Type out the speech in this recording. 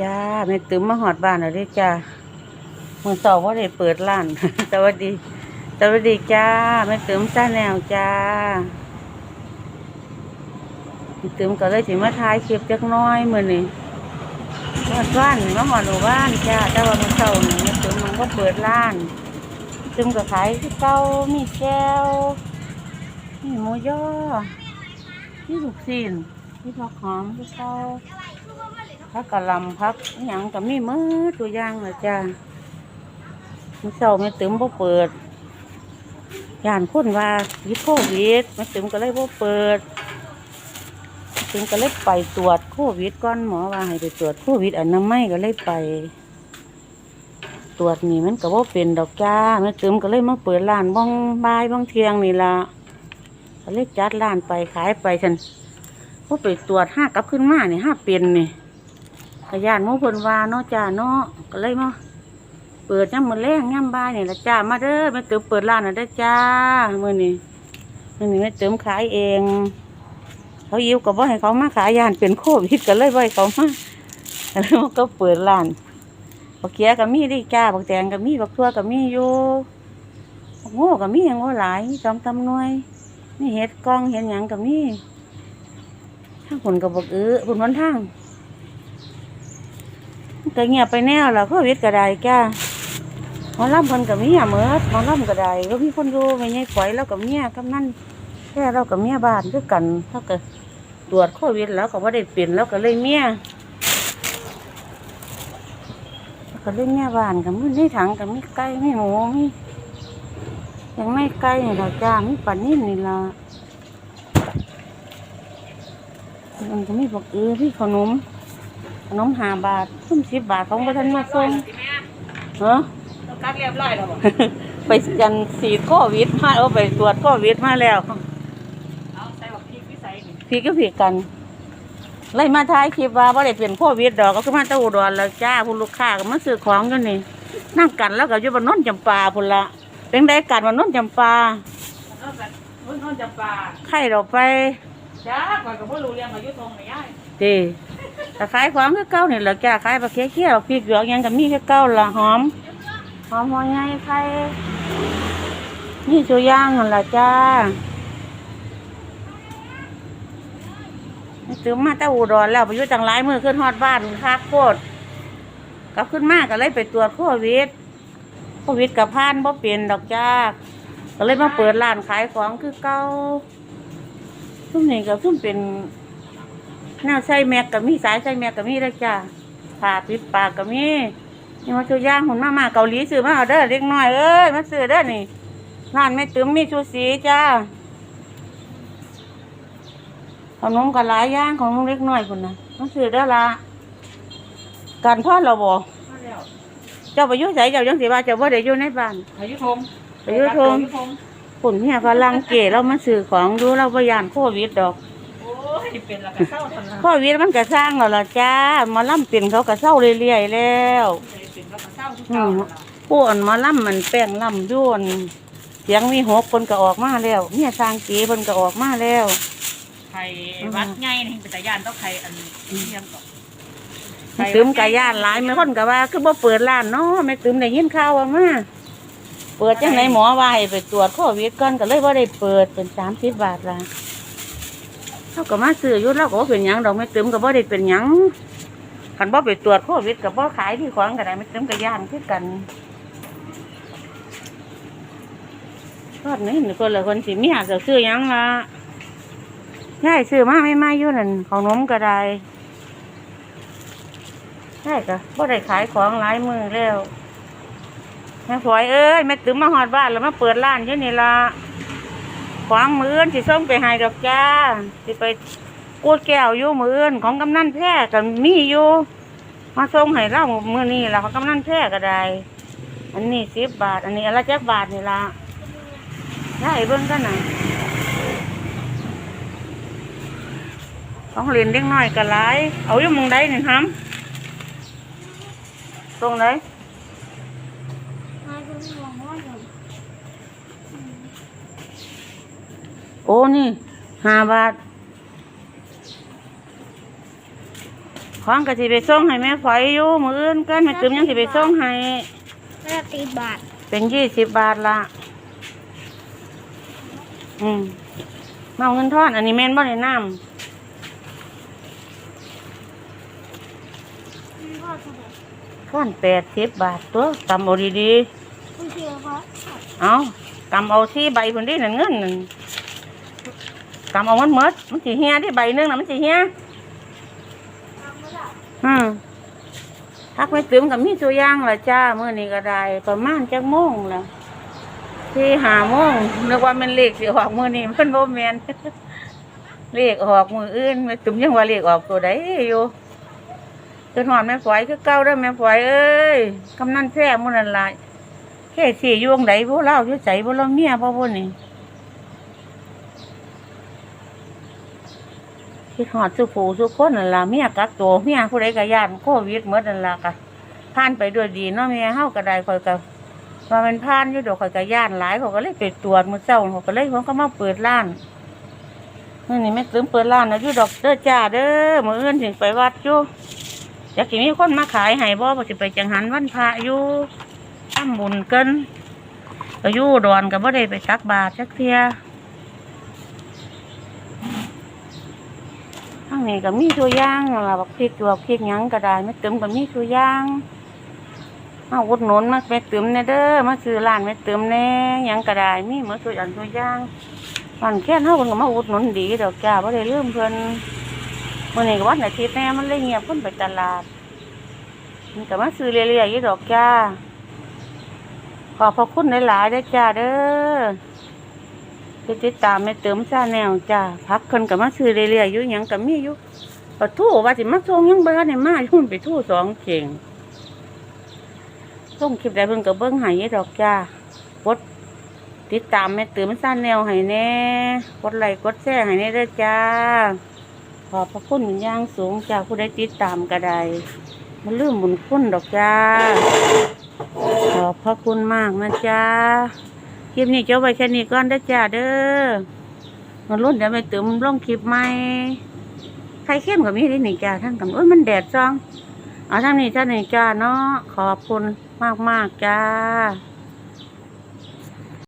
จ้าแม่ตึมมาหอดบ้านแล้วด้อจ้าเมื่อสอบว่าได้เปิดร้าน สวัสดี สวัสดีจ้าแม่ตึมจ้าแนวจ้าแม่ตึมก็เลยสิมาถ่ายคลิปจักน้อยมือนี้หอดบ้านมาหอดหมู่บ้านจ้าแต่ว่าเมื่อเช้านี่แม่ตึมมันก็เปิดร้านตึมก็ขายคือเก่ามีแก้วมีหมูย่อมีลูกชิ้นมีผักหอมคือเก่า พักกะลำพักอหย่างก็มีมือตัวย่างเลยจ้ามื่อเช้าแม่ตึมบ่เปิดย่านคนว่าวิดโควิดแม่ตึมก็เลยบ่เปิดตึมก็เลยไปตรวจโควิดก่อนหมอว่าให้ไปตรวจโควิดอันน้ำไม่ก็เลยไป ตรวจนี่มันก็บ่เป็นดอกจ้าแม่ตึมก็เลยมาเปิดร้านบ้องบ่ายบ้องเที่ยงนี่ละก็เลยจัดร้านไปขายไปฉันพอไปตรวจห้ากลับขึ้นมาเนี่ห้าเป็นนี่ ขยานมูเพิ่นว่าเนาะจ้าเนาะก็เลยมาเปิดย่ำมือแรงย่ำบ่ายนี่ยละจ้ามาเด้อแม่เติมเปิดร้านน่ะได้อจ้ามือนี้มื้อนี้แม่เติมขายเอง เขายิ้วก็บ่ให้เขามาขายยานเป็นโควิดก็เลยบ่ให้เขามาแล้วก็เปิดร้านบักเขียก็มีเดิจ้าบักแตงก็มีบักทั่วก็มีอยู่บักโง่ก็มีหยังว่าหลายจอมตำหน่วยมีเห็ดกองเห็ดหยังก็มีทางผลก็บักเออผลวันทาง ก็เงียบไปแน่แล้วโควิดก็ได้จ้าหมอลำเพิ่นก็มีอะเมิดหมอลำก็ได้ก็มีคนอยู่ไม่ใช่ฝอยแล้วก็เมียกำนันแค่เรากับเมียบ้านคือกันถ้ากิดตรวจโควิดแล้วก็ว่าได้เป็นแล้วก็เลยเมียก็เลยเมียบ้านกับมือในถังกับมีไก่มีหมูมียังไม่ไก่นี่เราจ้ามีปลานิ่มนี่ละมันก็มีบอกเออพี่ขนม นมห้าบาทซุ่มสิบบาทของประธานมาส่งเหรอต้องกัดเรียบร้อยแล้วบ่ไปกันสีดโควิดมาเอาไปตรวจโควิดมาแล้วเอาใส่บักพริกวิสัยนี่พี่ก็พี่กันไล่มาท้ายคลิปว่าว่าได้เป็นโควิดดอกก็คือมาแตะอุดรแล้วจ้าผู้ลูกค้าก็มาซื้อของอยู่นี่นั่งกันแล้วก็อยู่บนน้นจำปาพุ่นละเป็นได้กันบนน้นจำปาเอากันมื้อนอนจำปาไข่เราไปจ้าก่อนก็บ่รู้เรื่องอายุทงนี่ยาย ดีแต่ขายของคือเก้าเนี่แหละจ้าขายปลาเคี้ยวเคี้ยวพริกหยวกยังก็มีแค่เก้าละหอมหอมหัวใหญ่ไข่นี่ตัวย่างนั่นละจ้าซื้อมาแต่อุดรแล้วไปยู่จังไรมือขึ้นฮอดบ้านคักโคตรกลับขึ้นมากก็เลยไปตรวจโควิดโควิดกับพานบ่เปลี่ยนดอกจ้าก็เลยมาเปิดร้านขายของคือเก้าซุ่มนี่ก็ซุ่มเป็น แนวใส่แม็กก็มีสายใส่แม็กก็มีแล้วจ้าผ่าปิดปากก็มีนี่มาชูย่างหุ่นมามาเกาหลีซื้อมาเอาเด้อเล็กน้อยเอ้ยมาซื้อเด้อนี่ร้านแม่ตึมมีชูสีจ้าขนมก็หลายอย่างของเล็กน้อยคนนะมาซื้อเด้อละการทอดเราบ่มาแล้วเจ้าไปอยุ่ใส่เจ้าจังสิว่าเจ้าบ่ได้อยู่ในบ้านอายุทงอายุทงคนเนี่ยกำลังเก๋เรามาซื้อของดูเราพยานโควิดดอก โอ้ยเป็นและก็เศร้าทันละโควิดมันก็สร้างแล้วล่ะจ้าหมาล่ำเป็นเขาก็เศร้าเรื่อยๆแล้วเป็นและก็เศร้าทุกเก่านั่นล่ะผู้อ่อนหมาล่ำมันแป้งล่ำย้วนเสียงมีหกคนก็ออกมาแล้วเนี่ยสร้างเก๋คนก็ออกมาแล้ว ไข่วัดใหญ่นี่เป็นตาย่านต้องไข่อันเทียมก่อนแม่ตึมกะย่านหลายไม่คนก็ว่าคือบ่เปิดร้านเนาะแม่ตึมได้ยินข่าวว่ามาเปิดจังไหนหมอว่าให้ไปตรวจโควิดก่อนก็เลยบ่ได้เปิดเป็นสามสิบบาทละ เขาก็มาซื้อยู่แล้วก็บ่เป็นหยังดอกแม่ตึมก็บ่ได้เป็นหยังคันบ่ไปตรวจโควิดก็บ่ขายที่ของก็ได้แม่ตึมก็ย่านคือกันทอดนี่คนละคนสิมีหาก็ซื้อหยังละยายซื้อมาไม่มาอยู่นั่นของนมก็ได้ใช่ก็บ่ได้ขายของหลายมือแล้วแม่ฝอยเอ้ยแม่ตึมมาหอดบ้านแล้วมาเปิดร้านอยู่นี่ละ ของมืออื่นสิส่งไปให้ดอกจ้าสิไปกูดแก้วอยู่มืออื่นของกำนันแพร่ก็มีอยู่มาส่งให้เรามือนี้ละของกำนันแพร่ก็ได้ อันนี้สิบบาท อันนี้อนละไรจักบาทนี่ละได้เบิ่งกันน่ะของเรียนเด็กน้อยก็หลาย เอาอยู่มองใดนี่ทำตรงไหน โอ้นี่ห้าบาทของก็สิไปส่งให้แม่ฝอยอยู่มื้ออื่นกันแม่ตึมยังสิไปส่งให้แม่ตีบาท เป็นยี่สิบบาทละอืมมาเอาเงินทอนอันนี้แม่นบ่ในน้พ่อเท่าไหร่ำทอนแปดสิบบาทตัวกำเอาดีคุณเชื่อพ่อๆเอากำเอาที่ใบคนที่นั่นเงินนั่น กำเอามันหมดมันสิเฮียที่ใบหนึงน่ะมันสิเฮียทำไม่ได้อืมทักไม่ตึมกับมีตัวอย่างละจ้าเมื่อนี้ก็ได้ประมาณจักโมงแล้วที่หาโมงนึกว่ามันเลขสิออกมือนี้มันโบแมนเลขออกมืออื่นแม่ตึมยังว่าเลขออกตัวใดอยู่จนหอนแม่ฝอยคือเก่าเด้อแม่ฝอยเอ้ยกำนันแท้มื้อนั้นล่ะแค่สี่ยวงไดบ่เล่าอยู่ใจบ่เล่าเมียบ่บ่นี่ คิดฮอดสุผู้สุคนนั่นละเมียกักตัวเมียผู้ใดก็ย่านโควิดหมดนั่นละก็ผ่านไปด้วยดีเนาะแม่เฮาก็ได้คอยก็ว่ามันผ่านอยู่ดอกข่อยก็ย่านหลายเขาก็เลยไปตรวจมือเช้าเขาก็เลยเขาก็มาเปิดร้านมื่นี้แม่ตืมเปิดร้านนะอยู่ดอกเด้อจ้าเด้อมื้ออื่นถึงไปวัดอยู่อยากสิมีคนมาขายให้บ่บ่สิไปจังหันวันพระอยู่ทำบุญกินก็อยู่อุดอนก็บ่ได้ไปตักบาตรจักเทีย ทางนี้ก็มีตัวย่างล่ะบักพริกตัวพริกหยังก็ได้แม่เตืมก็มีตัวย่างมาอุดหนุนมาแม่เตืมแน่เด้อมาซื้อร้านแม่เตืมแน่หยังก็ได้มีหมดตัวอย่างตัวย่างมันแค่เท่ากันก็มาอุดหนุนดีดอกจ้าไ่ได้ลืมเพิ่นมื่อนี้ก็วันอาทิตย์แน่มันเลยเงียบคนไปตลาดมันก็มาซื้อเรื่อยๆยู่ดอกจ้าขอบพระคุณหลายๆด้จ้าเด้อ ที่ติดตามแม่เติมซาแนวจ้าพักเพิ่นก็มาซื้อเรื่อยๆอยู่หยังก็มีอยู่ปะทู่ว่าสิมาส่งยังบิ่งในมายู่นไปทู่สองเก่งส่งคลิปใดเพิ่นก็เบิ่งห้อยู่ดอกจ้ากดติดตามแม่เตื่นสั้นแนวให้แน่กดไลค์กดแชร์ให้แน่เด้อจ้าขอบพระคุณอย่างสูงจ้าผู้ใดติดตามก็ได้มาลืมบุญคุณดอกจ้า ขอบพระคุณมากนะจ้า คลิปนี้เจ้าไปแค่นี้ก่อนเด้อจ้าเด้อมารุ่นเดี๋ยวไม่ตื่มลงคลิปใหม่ใครเข้มกับมีที่นี่จ้าท่านกับเอ้ยมันแดดจ้องเอาท่านนี้ท่านหนึ่งจ้าเนาะขอบคุณมากมากๆจ้า